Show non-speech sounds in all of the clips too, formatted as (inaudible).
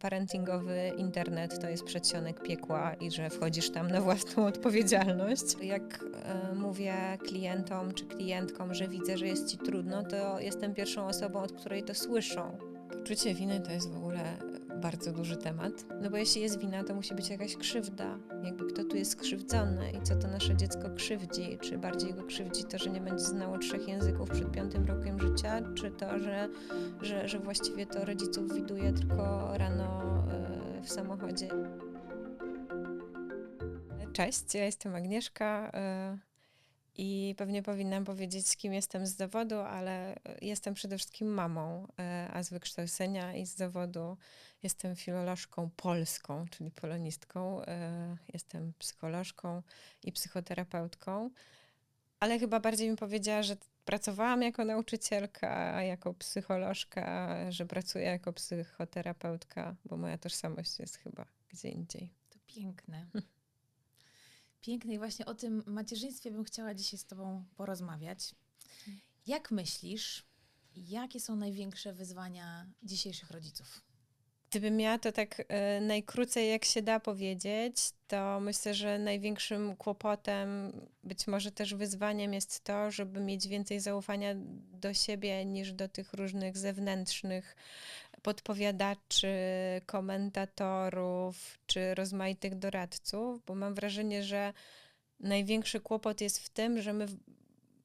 Parentingowy internet to jest przedsionek piekła i że wchodzisz tam na własną (laughs) odpowiedzialność. Jak e, mówię klientom czy klientkom, że widzę, że jest ci trudno, to jestem pierwszą osobą, od której to słyszą. Poczucie winy to jest w ogóle bardzo duży temat. No bo jeśli jest wina, to musi być jakaś krzywda. Jakby kto tu jest skrzywdzony i co to nasze dziecko krzywdzi? Czy bardziej go krzywdzi to, że nie będzie znało trzech języków przed piątym rokiem życia, czy to, że, że, że właściwie to rodziców widuje tylko rano y, w samochodzie? Cześć, ja jestem Agnieszka. I pewnie powinnam powiedzieć, kim jestem z zawodu, ale jestem przede wszystkim mamą, e, a z wykształcenia i z zawodu jestem filolożką polską, czyli polonistką. e, Jestem psycholożką i psychoterapeutką, ale chyba bardziej bym powiedziała, że pracowałam jako nauczycielka, jako psycholożka, że pracuję jako psychoterapeutka, bo moja tożsamość jest chyba gdzie indziej. To piękne. (laughs) Piękne i właśnie o tym macierzyństwie bym chciała dzisiaj z Tobą porozmawiać. Jak myślisz, jakie są największe wyzwania dzisiejszych rodziców? Gdybym miała to tak e, najkrócej, jak się da powiedzieć, to myślę, że największym kłopotem, być może też wyzwaniem jest to, żeby mieć więcej zaufania do siebie niż do tych różnych zewnętrznych podpowiadaczy, komentatorów czy rozmaitych doradców, bo mam wrażenie, że największy kłopot jest w tym, że my,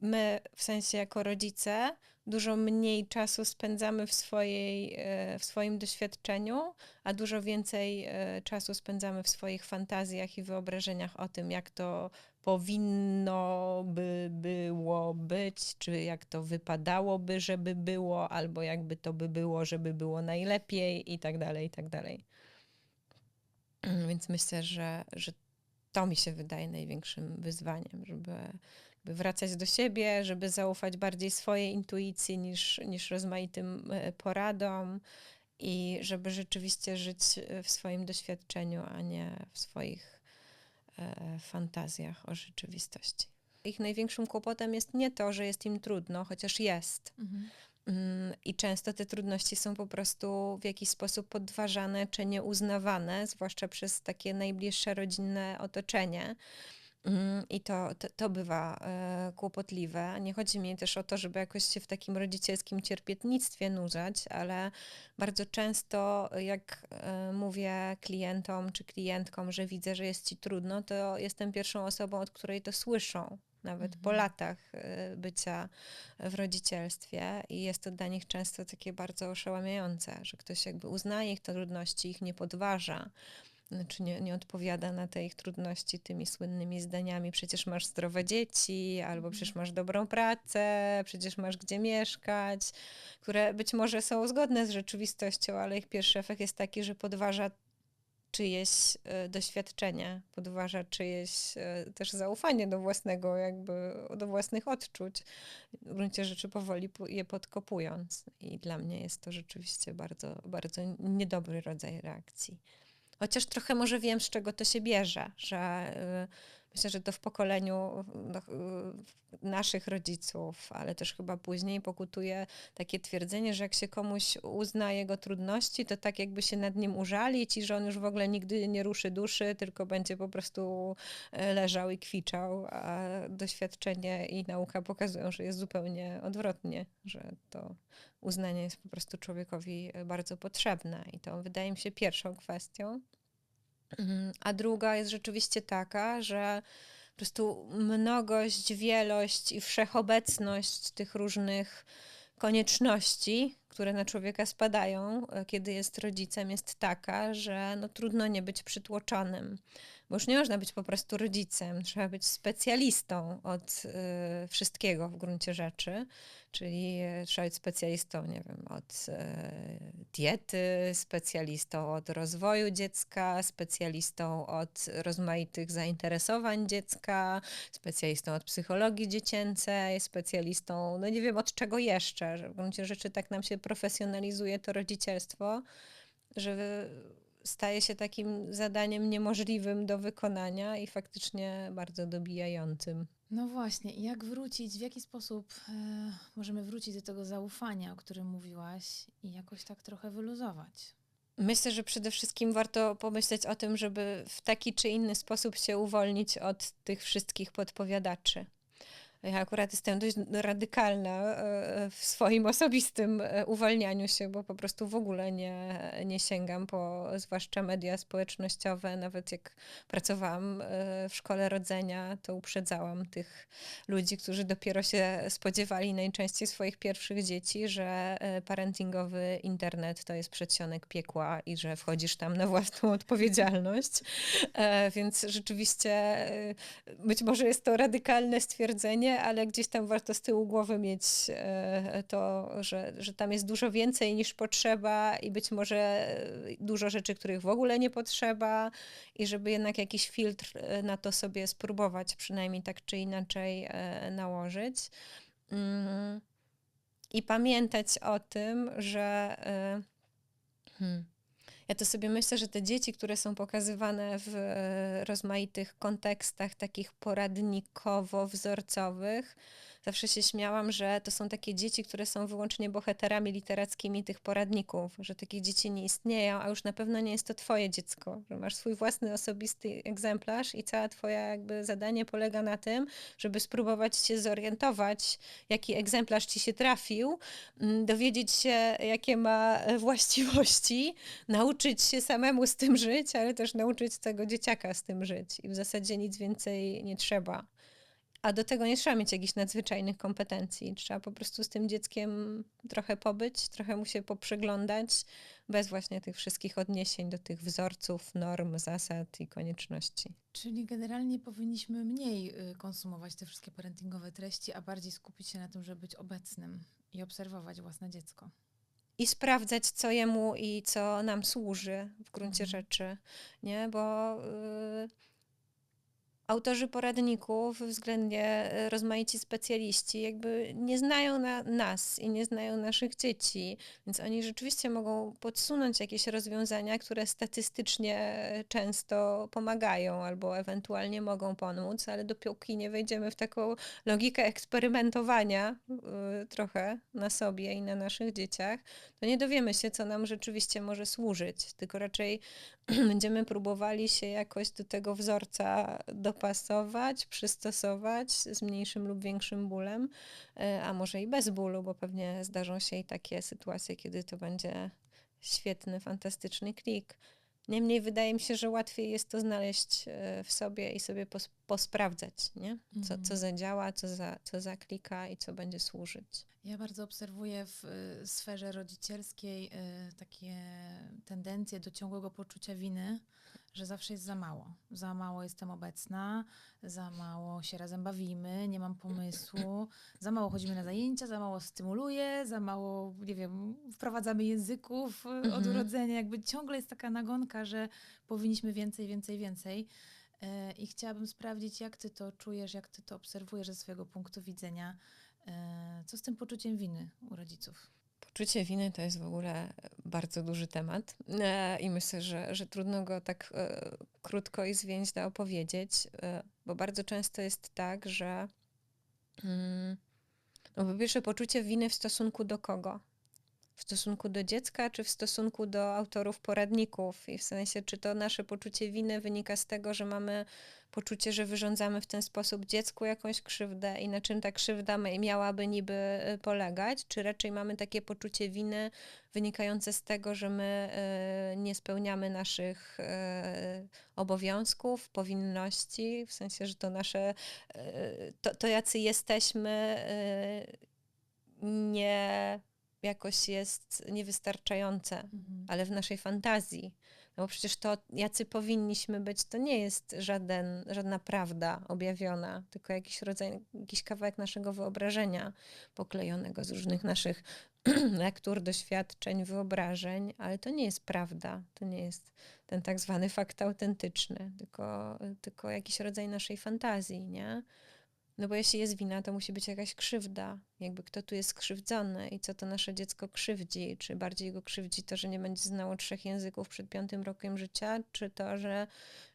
my w sensie jako rodzice dużo mniej czasu spędzamy w, swojej, e, w swoim doświadczeniu, a dużo więcej e, czasu spędzamy w swoich fantazjach i wyobrażeniach o tym, jak to powinno by było być, czy jak to wypadałoby, żeby było, albo jakby to by było, żeby było najlepiej i tak dalej, i tak dalej. (clears throat) Więc myślę, że, że to mi się wydaje największym wyzwaniem, żeby, wracać do siebie, żeby zaufać bardziej swojej intuicji niż, niż rozmaitym e, poradom i żeby rzeczywiście żyć w swoim doświadczeniu, a nie w swoich e, fantazjach o rzeczywistości. Ich największym kłopotem jest nie to, że jest im trudno, chociaż jest. Mm, I często te trudności są po prostu w jakiś sposób podważane czy nieuznawane, zwłaszcza przez takie najbliższe rodzinne otoczenie. Mm, I to, to, to bywa e, kłopotliwe. Nie chodzi mi też o to, żeby jakoś się w takim rodzicielskim cierpietnictwie nurzać, ale bardzo często, jak e, mówię klientom czy klientkom, że widzę, że jest ci trudno, to jestem pierwszą osobą, od której to słyszą nawet po latach y, bycia w rodzicielstwie. I jest to dla nich często takie bardzo oszałamiające, że ktoś jakby uznaje ich trudności, ich nie podważa, znaczy nie, nie odpowiada na te ich trudności tymi słynnymi zdaniami, przecież masz zdrowe dzieci, albo przecież masz dobrą pracę, przecież masz gdzie mieszkać, które być może są zgodne z rzeczywistością, ale ich pierwszy efekt jest taki, że podważa czyjeś e, doświadczenie, podważa czyjeś e, też zaufanie do własnego, jakby do własnych odczuć, w gruncie rzeczy powoli po- je podkopując. I dla mnie jest to rzeczywiście bardzo, bardzo niedobry rodzaj reakcji. Chociaż trochę może wiem, z czego to się bierze, że y, myślę, że to w pokoleniu no, naszych rodziców, ale też chyba później pokutuje takie twierdzenie, że jak się komuś uzna jego trudności, to tak jakby się nad nim użalić i że on już w ogóle nigdy nie ruszy duszy, tylko będzie po prostu y, leżał i kwiczał, a doświadczenie i nauka pokazują, że jest zupełnie odwrotnie, że to uznanie jest po prostu człowiekowi y, bardzo potrzebne i to wydaje mi się pierwszą kwestią. Mhm. A druga jest rzeczywiście taka, że po prostu mnogość, wielość i wszechobecność tych różnych konieczności, które na człowieka spadają, e, kiedy jest rodzicem, jest taka, że no, trudno nie być przytłoczonym. Bo już nie można być po prostu rodzicem, trzeba być specjalistą od y, wszystkiego w gruncie rzeczy, czyli e, trzeba być specjalistą, nie wiem, od y, diety, specjalistą od rozwoju dziecka, specjalistą od rozmaitych zainteresowań dziecka, specjalistą od psychologii dziecięcej, specjalistą, no nie wiem od czego jeszcze, w gruncie rzeczy tak nam się profesjonalizuje to rodzicielstwo, że staje się takim zadaniem niemożliwym do wykonania i faktycznie bardzo dobijającym. No właśnie, i jak wrócić, w jaki sposób e, możemy wrócić do tego zaufania, o którym mówiłaś i jakoś tak trochę wyluzować? Myślę, że przede wszystkim warto pomyśleć o tym, żeby w taki czy inny sposób się uwolnić od tych wszystkich podpowiadaczy. Ja akurat jestem dość radykalna e, w swoim (laughs) osobistym e, uwalnianiu się, bo po prostu w ogóle nie, nie sięgam po zwłaszcza media społecznościowe. Nawet jak pracowałam e, w szkole rodzenia, to uprzedzałam tych ludzi, którzy dopiero się spodziewali najczęściej swoich pierwszych dzieci, że parentingowy internet to jest przedsionek piekła i że wchodzisz tam na własną (laughs) odpowiedzialność. Więc rzeczywiście być może jest to radykalne stwierdzenie, ale gdzieś tam warto z tyłu głowy mieć e, to, że, że tam jest dużo więcej niż potrzeba i być może dużo rzeczy, których w ogóle nie potrzeba i żeby jednak jakiś filtr e, na to sobie spróbować, przynajmniej tak czy inaczej e, nałożyć. Mm. I pamiętać o tym, że. Hmm ja to sobie myślę, że te dzieci, które są pokazywane w e, rozmaitych kontekstach takich poradnikowo-wzorcowych, zawsze się śmiałam, że to są takie dzieci, które są wyłącznie bohaterami literackimi tych poradników, że takie dzieci nie istnieją, a już na pewno nie jest to twoje dziecko, że masz swój własny osobisty egzemplarz i cała twoja jakby zadanie polega na tym, żeby spróbować się zorientować, jaki egzemplarz ci się trafił, mm, dowiedzieć się, jakie ma właściwości, (laughs) nauczyć się samemu z tym żyć, ale też nauczyć tego dzieciaka z tym żyć i w zasadzie nic więcej nie trzeba. A do tego nie trzeba mieć jakichś nadzwyczajnych kompetencji. Trzeba po prostu z tym dzieckiem trochę pobyć, trochę mu się poprzeglądać, bez właśnie tych wszystkich odniesień do tych wzorców, norm, zasad i konieczności. Czyli generalnie powinniśmy mniej y, konsumować te wszystkie parentingowe treści, a bardziej skupić się na tym, żeby być obecnym i obserwować własne dziecko. I sprawdzać, co jemu i co nam służy w gruncie mhm. rzeczy, nie? Bo. Yy autorzy poradników, względnie e, rozmaici specjaliści, jakby nie znają na nas i nie znają naszych dzieci, więc oni rzeczywiście mogą podsunąć jakieś rozwiązania, które statystycznie często pomagają albo ewentualnie mogą pomóc, ale dopóki nie wejdziemy w taką logikę eksperymentowania yy, trochę na sobie i na naszych dzieciach, to nie dowiemy się, co nam rzeczywiście może służyć, tylko raczej (clears throat) będziemy próbowali się jakoś do tego wzorca dopasować, przystosować z mniejszym lub większym bólem, e, a może i bez bólu, bo pewnie zdarzą się i takie sytuacje, kiedy to będzie świetny, fantastyczny klik. Niemniej wydaje mi się, że łatwiej jest to znaleźć e, w sobie i sobie pos posprawdzać, nie? Co, co mhm. zadziała, co, za, co zaklika i co będzie służyć. Ja bardzo obserwuję w y, sferze rodzicielskiej takie tendencje do ciągłego poczucia winy, że zawsze jest za mało. Za mało jestem obecna, za mało się razem bawimy, nie mam pomysłu, za mało chodzimy na zajęcia, za mało stymuluję, za mało, nie wiem, wprowadzamy języków y, od mhm. urodzenia. Jakby ciągle jest taka nagonka, że powinniśmy więcej, więcej, więcej. I chciałabym sprawdzić, jak ty to czujesz, jak ty to obserwujesz ze swojego punktu widzenia E, co z tym poczuciem winy u rodziców? Poczucie winy to jest w ogóle bardzo duży temat e, i myślę, że, że trudno go tak e, krótko i zwięźle opowiedzieć, bo bardzo często jest tak, że mm, no po pierwsze poczucie winy w stosunku do kogo? W stosunku do dziecka, czy w stosunku do autorów poradników. I w sensie, czy to nasze poczucie winy wynika z tego, że mamy poczucie, że wyrządzamy w ten sposób dziecku jakąś krzywdę? I na czym ta krzywda miałaby niby y, polegać, czy raczej mamy takie poczucie winy wynikające z tego, że my y, nie spełniamy naszych y, obowiązków, powinności, w sensie, że to nasze, to, to jacy jesteśmy, nie jakoś jest niewystarczające, mhm. ale w naszej fantazji. No bo przecież to, jacy powinniśmy być, to nie jest żaden, żadna prawda objawiona, tylko jakiś rodzaj, jakiś kawałek naszego wyobrażenia, poklejonego z różnych naszych (clears throat) lektur, doświadczeń, wyobrażeń, ale to nie jest prawda. To nie jest ten tak zwany fakt autentyczny, tylko, tylko jakiś rodzaj naszej fantazji, nie? No bo jeśli jest wina, to musi być jakaś krzywda. Jakby kto tu jest skrzywdzony i co to nasze dziecko krzywdzi? Czy bardziej go krzywdzi to, że nie będzie znało trzech języków przed piątym rokiem życia, czy to, że,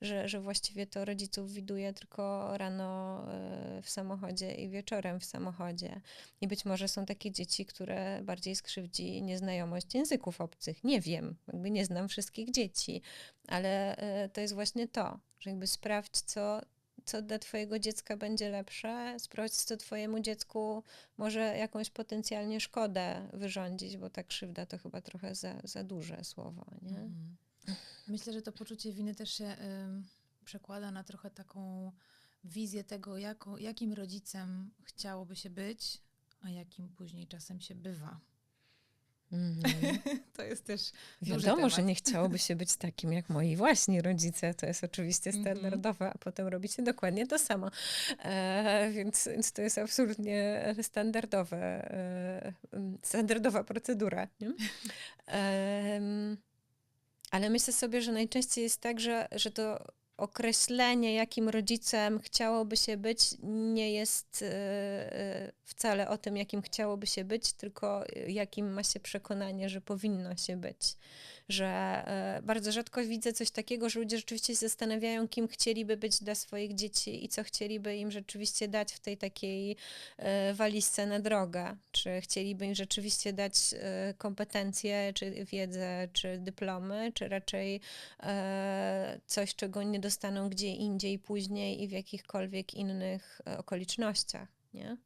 że, że właściwie to rodziców widuje tylko rano e, w samochodzie i wieczorem w samochodzie. I być może są takie dzieci, które bardziej skrzywdzi nieznajomość języków obcych. Nie wiem, jakby nie znam wszystkich dzieci, ale e, to jest właśnie to, że jakby sprawdź, co co dla twojego dziecka będzie lepsze, sprawdź, co twojemu dziecku może jakąś potencjalnie szkodę wyrządzić, bo ta krzywda to chyba trochę za, za duże słowo, nie? Mhm. Myślę, że to poczucie winy też się y, przekłada na trochę taką wizję tego, jako, jakim rodzicem chciałoby się być, a jakim później czasem się bywa. Mm. (laughs) to jest też. Wiadomo, że nie chciałoby się być takim jak moi właśnie rodzice. To jest oczywiście mhm. standardowe, a potem robicie dokładnie to samo. E, więc, więc to jest absolutnie standardowe, e, standardowa procedura. E, (laughs) ale myślę sobie, że najczęściej jest tak, że, że to określenie, jakim rodzicem chciałoby się być, nie jest e, e, wcale o tym, jakim chciałoby się być, tylko jakim ma się przekonanie, że powinno się być że e, bardzo rzadko widzę coś takiego, że ludzie rzeczywiście się zastanawiają, kim chcieliby być dla swoich dzieci i co chcieliby im rzeczywiście dać w tej takiej e, walizce na drogę. Czy chcieliby im rzeczywiście dać e, kompetencje, czy wiedzę, czy dyplomy, czy raczej coś, czego nie dostaną gdzie indziej później i w jakichkolwiek innych okolicznościach. Nie?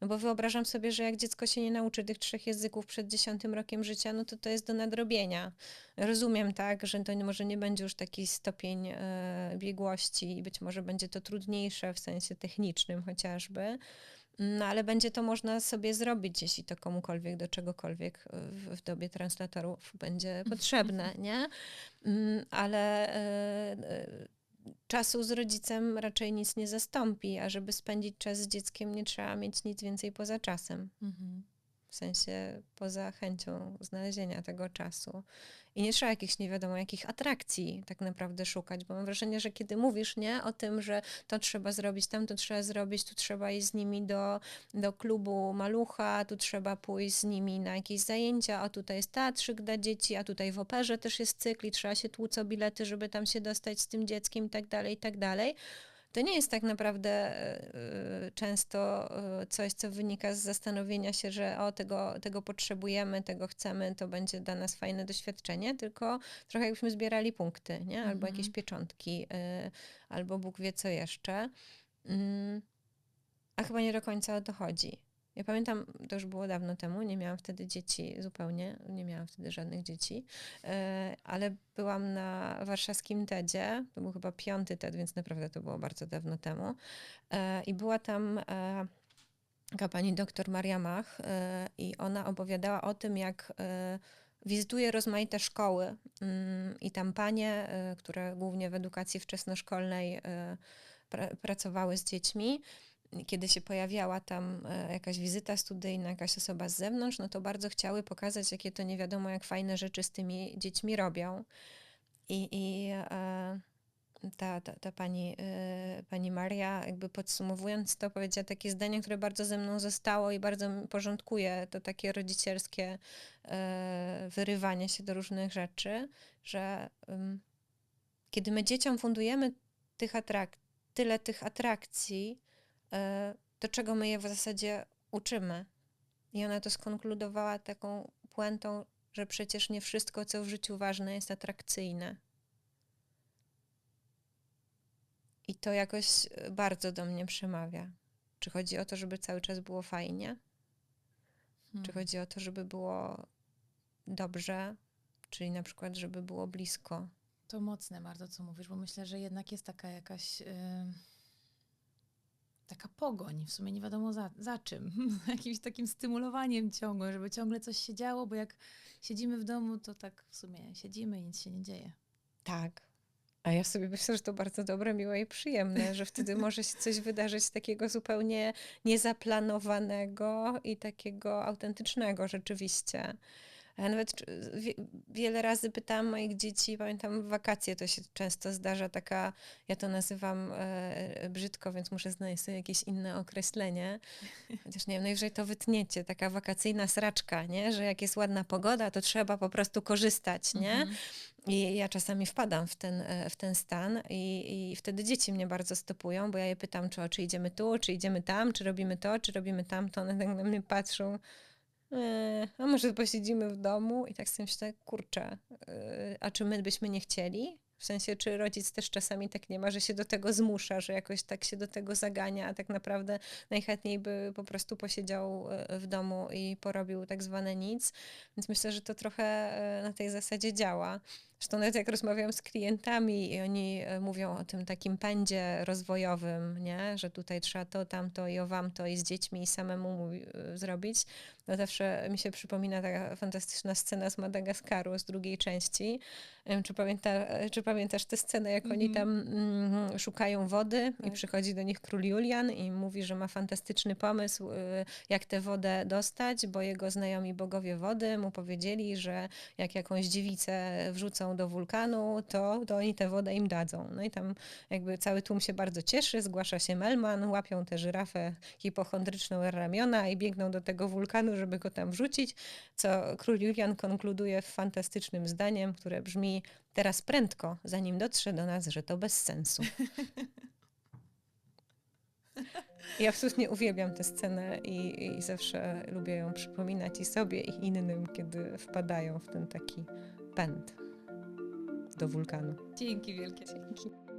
No bo wyobrażam sobie, że jak dziecko się nie nauczy tych trzech języków przed dziesiątym rokiem życia, no to to jest do nadrobienia. Rozumiem tak, że to może nie będzie już taki stopień e, biegłości i być może będzie to trudniejsze w sensie technicznym chociażby. No ale będzie to można sobie zrobić, jeśli to komukolwiek do czegokolwiek w, w dobie translatorów będzie (laughs) potrzebne, nie? Mm, ale e, czasu z rodzicem raczej nic nie zastąpi, a żeby spędzić czas z dzieckiem, nie trzeba mieć nic więcej poza czasem. Mhm w sensie poza chęcią znalezienia tego czasu. I nie trzeba jakichś nie wiadomo jakich atrakcji tak naprawdę szukać, bo mam wrażenie, że kiedy mówisz nie o tym, że to trzeba zrobić, tam to trzeba zrobić, tu trzeba iść z nimi do, do klubu malucha, tu trzeba pójść z nimi na jakieś zajęcia, a tutaj jest teatrzyk dla dzieci, a tutaj w operze też jest cykl i trzeba się tłuc o bilety, żeby tam się dostać z tym dzieckiem i tak dalej, i tak dalej to nie jest tak naprawdę e, e, często e, coś, co wynika z zastanowienia się, że o, tego, tego potrzebujemy, tego chcemy, to będzie dla nas fajne doświadczenie, tylko trochę jakbyśmy zbierali punkty, nie? albo mhm. jakieś pieczątki, albo Bóg wie co jeszcze. Mm, a chyba nie do końca o to chodzi. Ja pamiętam, to już było dawno temu, nie miałam wtedy dzieci zupełnie, nie miałam wtedy żadnych dzieci, e, ale byłam na warszawskim TEDzie, to był chyba piąty TED, więc naprawdę to było bardzo dawno temu. E, I była tam e, taka pani doktor Maria Mach i ona opowiadała o tym, jak wizytuje rozmaite szkoły mm, i tam panie, które głównie w edukacji wczesnoszkolnej pracowały z dziećmi, kiedy się pojawiała tam e, jakaś wizyta studyjna, jakaś osoba z zewnątrz, no to bardzo chciały pokazać, jakie to nie wiadomo, jak fajne rzeczy z tymi dziećmi robią. I, i e, ta, ta, ta pani, e, pani Maria, jakby podsumowując to, powiedziała takie zdanie, które bardzo ze mną zostało i bardzo porządkuje to takie rodzicielskie wyrywanie się do różnych rzeczy, że kiedy my dzieciom fundujemy tych atrak- tyle tych atrakcji, do czego my je w zasadzie uczymy. I ona to skonkludowała taką puentą, że przecież nie wszystko, co w życiu ważne, jest atrakcyjne. I to jakoś e, bardzo do mnie przemawia. Czy chodzi o to, żeby cały czas było fajnie? Hmm. Czy chodzi o to, żeby było dobrze? Czyli na przykład, żeby było blisko? To mocne bardzo, co mówisz, bo myślę, że jednak jest taka jakaś. Yy taka pogoń, w sumie nie wiadomo za, za czym, (laughs) jakimś takim stymulowaniem ciągłym, żeby ciągle coś się działo, bo jak siedzimy w domu, to tak w sumie siedzimy i nic się nie dzieje. Tak. A ja sobie myślę, że to bardzo dobre, miłe i przyjemne, że wtedy (laughs) może się coś wydarzyć takiego zupełnie niezaplanowanego i takiego autentycznego rzeczywiście. Ja nawet wiele razy pytałam moich dzieci, pamiętam w wakacje to się często zdarza taka, ja to nazywam e, brzydko, więc muszę znaleźć sobie jakieś inne określenie. Chociaż nie wiem, najwyżej to wytniecie, taka wakacyjna sraczka, nie? Że jak jest ładna pogoda, to trzeba po prostu korzystać, nie? Mhm. I ja czasami wpadam w ten, e, w ten stan i, i wtedy dzieci mnie bardzo stopują, bo ja je pytam, czy, o, czy idziemy tu, czy idziemy tam, czy robimy to, czy robimy tamto. One tak na mnie patrzą, e, a może posiedzimy w domu? I tak sobie myślę, kurczę, e, a czy my byśmy nie chcieli? W sensie, czy rodzic też czasami tak nie ma, że się do tego zmusza, że jakoś tak się do tego zagania, a tak naprawdę najchętniej by po prostu posiedział e, w domu i porobił tak zwane nic. Więc myślę, że to trochę na tej zasadzie działa. Zresztą nawet jak rozmawiam z klientami i oni mówią o tym takim pędzie rozwojowym, nie? że tutaj trzeba to, tamto i owamto i z dziećmi i samemu zrobić, no zawsze mi się przypomina taka fantastyczna scena z Madagaskaru z drugiej części. Czy, pamięta, czy pamiętasz tę scenę, jak oni tam mm, szukają wody i Tak. przychodzi do nich król Julian i mówi, że ma fantastyczny pomysł, y, jak tę wodę dostać, bo jego znajomi bogowie wody mu powiedzieli, że jak jakąś dziewicę wrzucą do wulkanu, to, to oni tę wodę im dadzą. No i tam jakby cały tłum się bardzo cieszy, zgłasza się Melman, łapią tę żyrafę hipochondryczną na ramiona i biegną do tego wulkanu, żeby go tam wrzucić, co król Julian konkluduje fantastycznym zdaniem, które brzmi teraz prędko, zanim dotrze do nas, że to bez sensu. I absolutnie uwielbiam tę scenę i, i zawsze lubię ją przypominać i sobie, i innym, kiedy wpadają w ten taki pęd do wulkanu. Dzięki wielkie. Dzięki.